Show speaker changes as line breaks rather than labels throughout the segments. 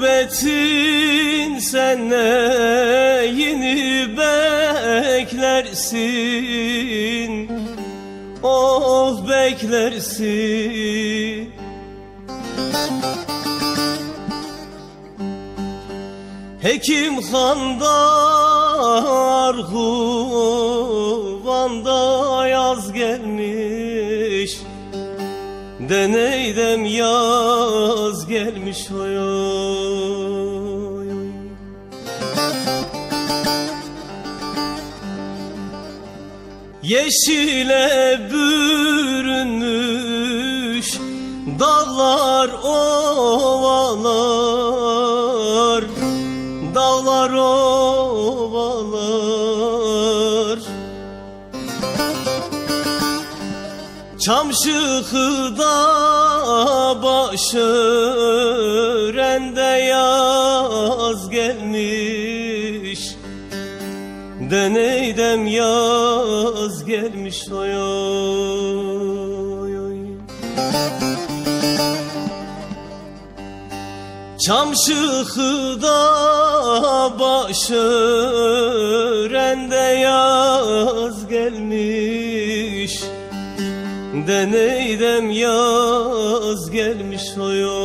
Gurbetin sen neyini beklersin? Of beklersin. Hekim Han'da Van'da yaz gelmiş. Deneydem yaz gelmiş oy Yeşile bürünmüş dağlar ovalar. Dağlar ovalar. Çamşıkıda başörende yaz gelmiş Deneydem yaz gelmiş oy oy oy. Çamşıkıda başörende yaz gelmiş. Deneydem yaz gelmiş oy oy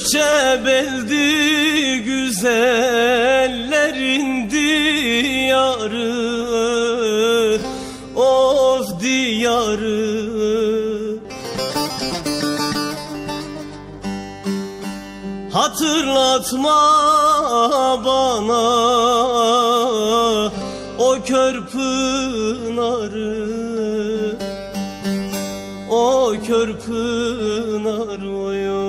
Gökçe beldi güzellerin diyarı Of diyarı. Hatırlatma bana o kör pınarı. O kör pınar oy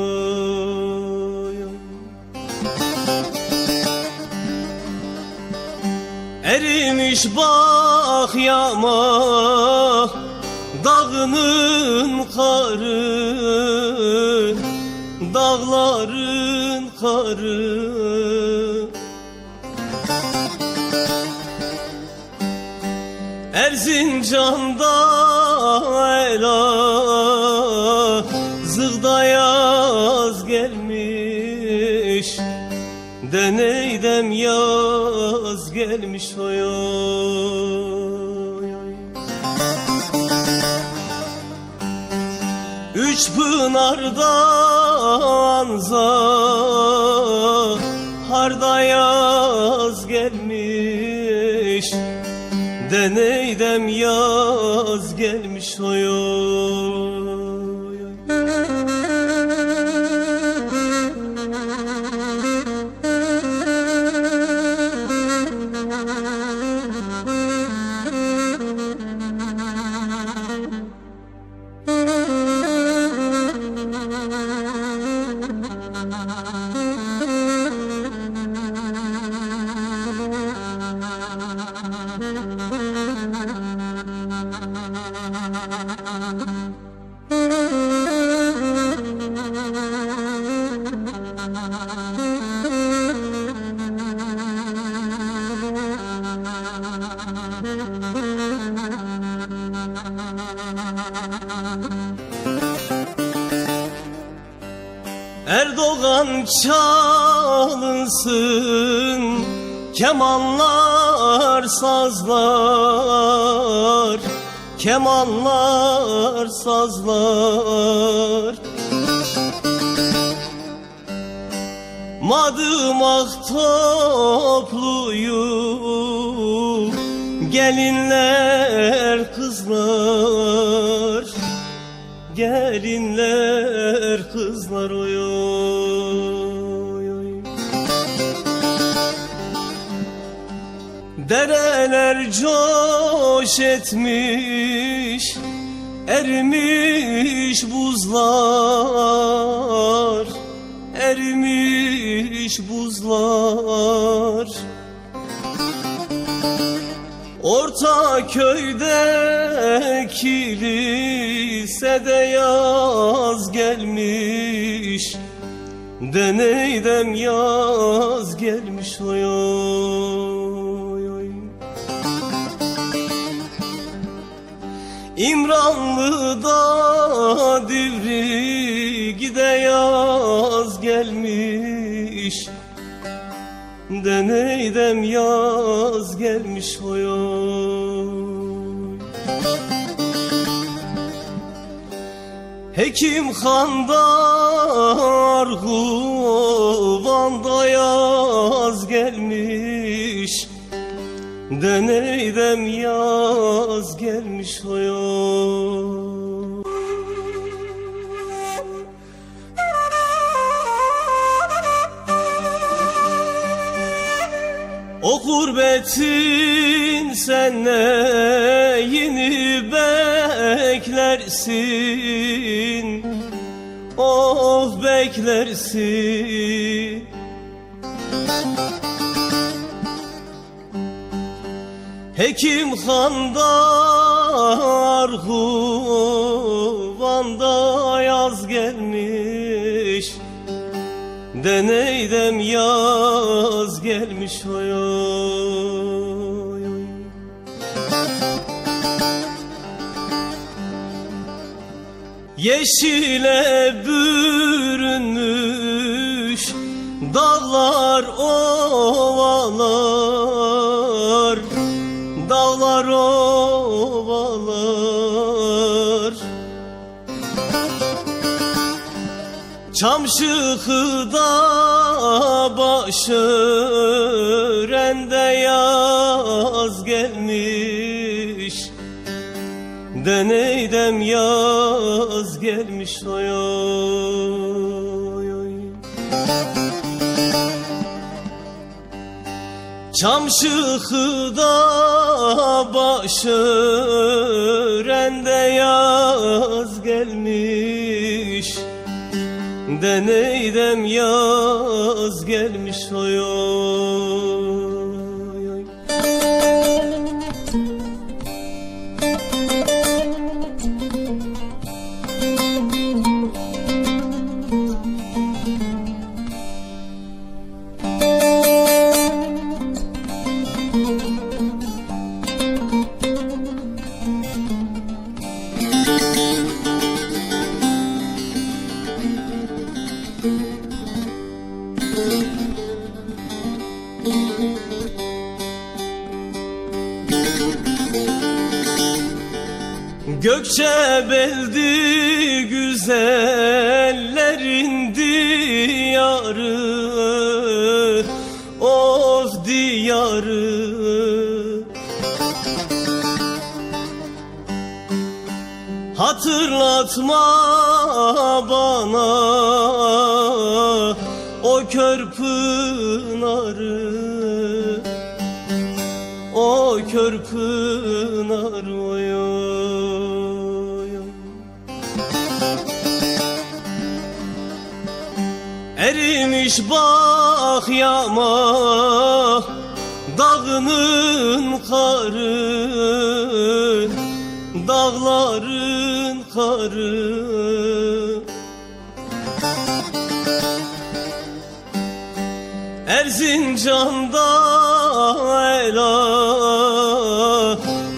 Bak yama Dağının karı Dağların karı Erzincan'da ela Zıgda yaz gelmiş Deneydem yaz gelmiş oy oy. Üç pınarda anza Harda yaz gelmiş Deneydem yaz gelmiş oy oy Thank you. Erdoğan çalınsın Kemanlar, sazlar Kemanlar, sazlar. Madımak topluyu Gelinler, kızlar Gelinler, kızlar oy oy. Dereler coş etmiş Erimiş buzlar Erimiş buzlar Orta köyde kilisede yaz gelmiş. Deneydem yaz gelmiş oy oy oy. İmranlı'da divri gide yaz gelmiş Deneydem yaz gelmiş oy oy Hekim Han'da Arguvan'da yaz gelmiş. Deneydem yaz gelmiş oy O gurbetin sen neyini beklersin? Of beklersin. Hekim Han'da Arguvan'da yaz gelmiş. Deneydem yaz gelmiş. Oy Yeşile bürünmüş dağlar ovalar. Dağlar ovalar. Çamşıkıda başörende yaz gelmiş Deneydem yaz gelmiş oy oy oy. Çamşıkıda başörende yaz gelmiş. Deneydem yaz gelmiş oy oy Gökçe beldi güzellerin diyarı Of diyarı. Hatırlatma bana o kör pınarı Erimiş bak yama Dağının karı Dağların karı. Erzincan'da ela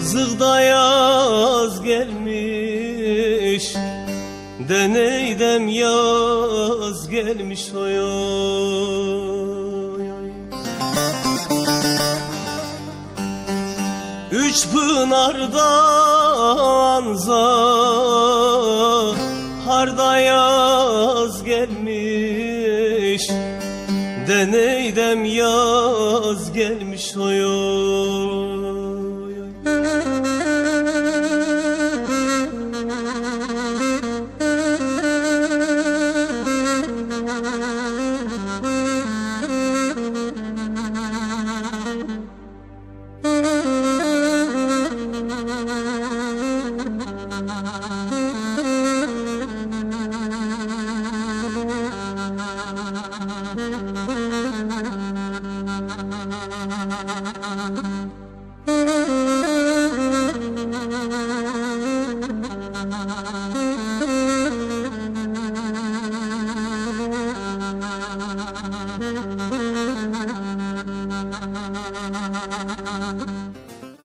Zıgda yaz gelmiş Deneydem yaz gelmiş oy oy. Üç pınardan harda yaz gelmiş Deneydem yaz gelmiş oy oy Thank you.